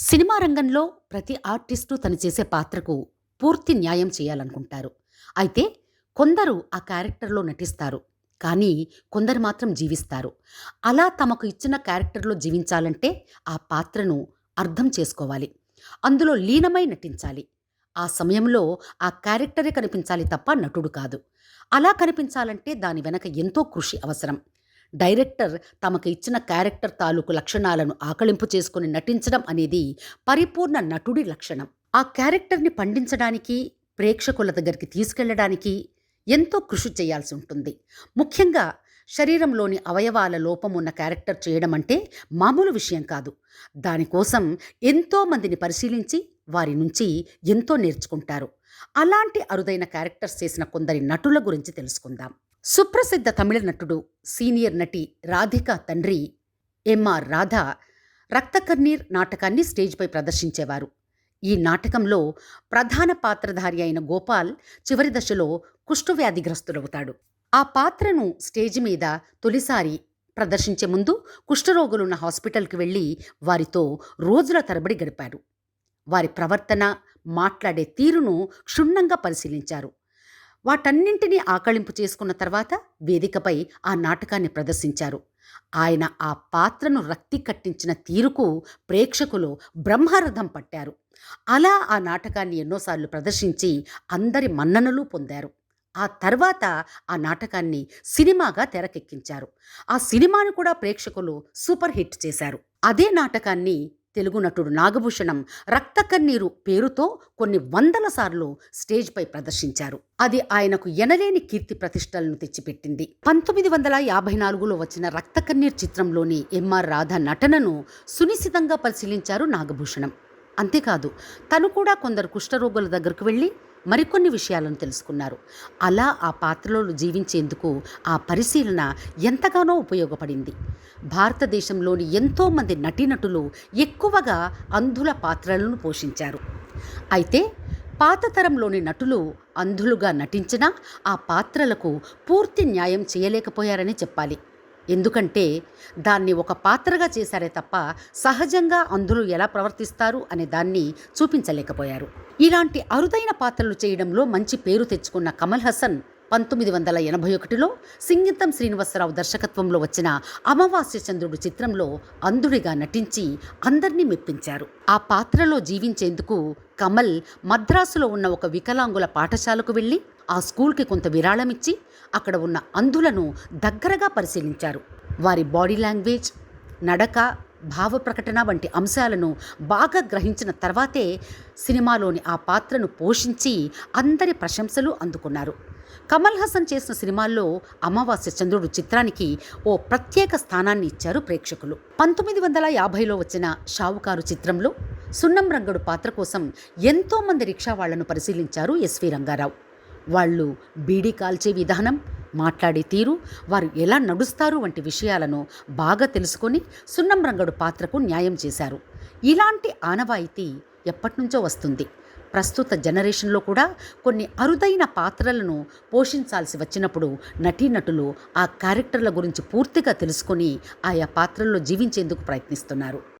Cinema రంగంలో ప్రతి artist తను చేసే పాత్రకు పూర్తి న్యాయం చేయాలనుకుంటారు. అయితే కొందరు ఆ క్యారెక్టర్‌లో నటిస్తారు. కానీ కొందరు మాత్రం జీవిస్తారు. అలా తమకు ఇచ్చిన క్యారెక్టర్‌లో జీవించాలంటే ఆ పాత్రను అర్థం చేసుకోవాలి. అందులో లీనమై నటించాలి. ఆ సమయంలో ఆ క్యారెక్టరే కనిపించాలి తప్ప నటుడు కాదు. అలా కనిపించాలంటే దాని వెనక ఎంతో కృషి అవసరం. డైరెక్టర్ తమకు ఇచ్చిన క్యారెక్టర్ తాలూకు లక్షణాలను ఆకళింపు చేసుకుని నటించడం అనేది పరిపూర్ణ నటుడి లక్షణం. ఆ క్యారెక్టర్‌ని పండించడానికి, ప్రేక్షకుల దగ్గరికి తీసుకెళ్ళడానికి ఎంతో కృషి చేయాల్సి ఉంటుంది. ముఖ్యంగా శరీరంలోని అవయవాల లోపం ఉన్న క్యారెక్టర్ చేయడం అంటే మామూలు విషయం కాదు. దానికోసం ఎంతో మందిని పరిశీలించి వారి నుంచి ఎంతో నేర్చుకుంటారు. అలాంటి అరుదైన క్యారెక్టర్స్ చేసిన కొందరి నటుల గురించి తెలుసుకుందాం. సుప్రసిద్ధ తమిళ నటుడు, సీనియర్ నటి రాధిక తండ్రి ఎంఆర్ రాధ 'రక్తకన్నీర్' నాటకాన్ని స్టేజ్‌పై ప్రదర్శించేవారు. ఈ నాటకంలో ప్రధాన పాత్రధారి అయిన గోపాల్ చివరి దశలో కుష్ఠవ్యాధిగ్రస్తుడవుతాడు. ఆ పాత్రను స్టేజ్ మీద తొలిసారి ప్రదర్శించే ముందు కుష్ఠరోగులున్న హాస్పిటల్‌కి వెళ్ళి వారితో రోజుల తరబడి గడిపారు. వారి ప్రవర్తన, మాట్లాడే తీరును క్షుణ్ణంగా పరిశీలించారు. వాటన్నింటినీ ఆకళింపు చేసుకున్న తర్వాత వేదికపై ఆ నాటకాన్ని ప్రదర్శించారు. ఆయన ఆ పాత్రను రక్తి కట్టించిన తీరుకు ప్రేక్షకులు బ్రహ్మరథం పట్టారు. అలా ఆ నాటకాన్ని ఎన్నోసార్లు ప్రదర్శించి అందరి మన్ననలు పొందారు. ఆ తర్వాత ఆ నాటకాన్ని సినిమాగా తెరకెక్కించారు. ఆ సినిమాను కూడా ప్రేక్షకులు సూపర్ హిట్ చేశారు. అదే నాటకాన్ని తెలుగు నటుడు నాగభూషణం 'రక్తకన్నీరు' పేరుతో కొన్ని వందల సార్లు స్టేజ్‌పై ప్రదర్శించారు. అది ఆయనకు ఎనలేని కీర్తి ప్రతిష్టలను తెచ్చిపెట్టింది. పంతొమ్మిది వందల యాభై నాలుగులో వచ్చిన 'రక్తకన్నీర్' చిత్రంలోని ఎంఆర్ రాధ నటనను సునిశితంగా పరిశీలించారు నాగభూషణం. అంతేకాదు తను కూడా కొందరు కుష్ఠరోగుల దగ్గరకు వెళ్ళి మరికొన్ని విషయాలను తెలుసుకున్నారు. అలా ఆ పాత్రలో జీవించేందుకు ఆ పరిశీలన ఎంతగానో ఉపయోగపడింది. భారతదేశంలోని ఎంతోమంది నటీనటులు ఎక్కువగా అంధుల పాత్రలను పోషించారు. అయితే పాత తరంలోని నటులు అంధులుగా నటించినా ఆ పాత్రలకు పూర్తి న్యాయం చేయలేకపోయారనే చెప్పాలి. ఎందుకంటే దాన్ని ఒక పాత్రగా చేశారే తప్ప సహజంగా అంధులు ఎలా ప్రవర్తిస్తారు అనే దాన్ని చూపించలేకపోయారు. ఇలాంటి అరుదైన పాత్రలు చేయడంలో మంచి పేరు తెచ్చుకున్న కమల్ హసన్ పంతొమ్మిది వందల ఎనభై ఒకటిలో సింగితం శ్రీనివాసరావు దర్శకత్వంలో వచ్చిన 'అమావాస్య చంద్రుడు' చిత్రంలో అంధుడిగా నటించి అందర్నీ మెప్పించారు. ఆ పాత్రలో జీవించేందుకు కమల్ మద్రాసులో ఉన్న ఒక వికలాంగుల పాఠశాలకు వెళ్ళి ఆ స్కూల్‌కి కొంత విరాళమిచ్చి అక్కడ ఉన్న అంధులను దగ్గరగా పరిశీలించారు. వారి బాడీ లాంగ్వేజ్, నడక, భావ ప్రకటన వంటి అంశాలను బాగా గ్రహించిన తర్వాతే సినిమాలోని ఆ పాత్రను పోషించి అందరి ప్రశంసలు అందుకున్నారు. కమల్ హాసన్ చేసిన సినిమాల్లో 'అమావాస్య చంద్రుడు' చిత్రానికి ఓ ప్రత్యేక స్థానాన్ని ఇచ్చారు ప్రేక్షకులు. పంతొమ్మిది వందల యాభైలో వచ్చిన 'షావుకారు' చిత్రంలో సున్నం రంగడు పాత్ర కోసం ఎంతోమంది రిక్షా వాళ్ళను పరిశీలించారు ఎస్వీ రంగారావు. వాళ్ళు బీడీ కాల్చే విధానం, మాట్లాడే తీరు, వారు ఎలా నడుస్తారు వంటి విషయాలను బాగా తెలుసుకొని సున్నం రంగడు పాత్రకు న్యాయం చేశారు. ఇలాంటి ఆనవాయితీ ఎప్పటినుంచో వస్తుంది. ప్రస్తుత జనరేషన్‌లో కూడా కొన్ని అరుదైన పాత్రలను పోషించాల్సి వచ్చినప్పుడు నటీనటులు ఆ క్యారెక్టర్ల గురించి పూర్తిగా తెలుసుకొని ఆయా పాత్రల్లో జీవించేందుకు ప్రయత్నిస్తున్నారు.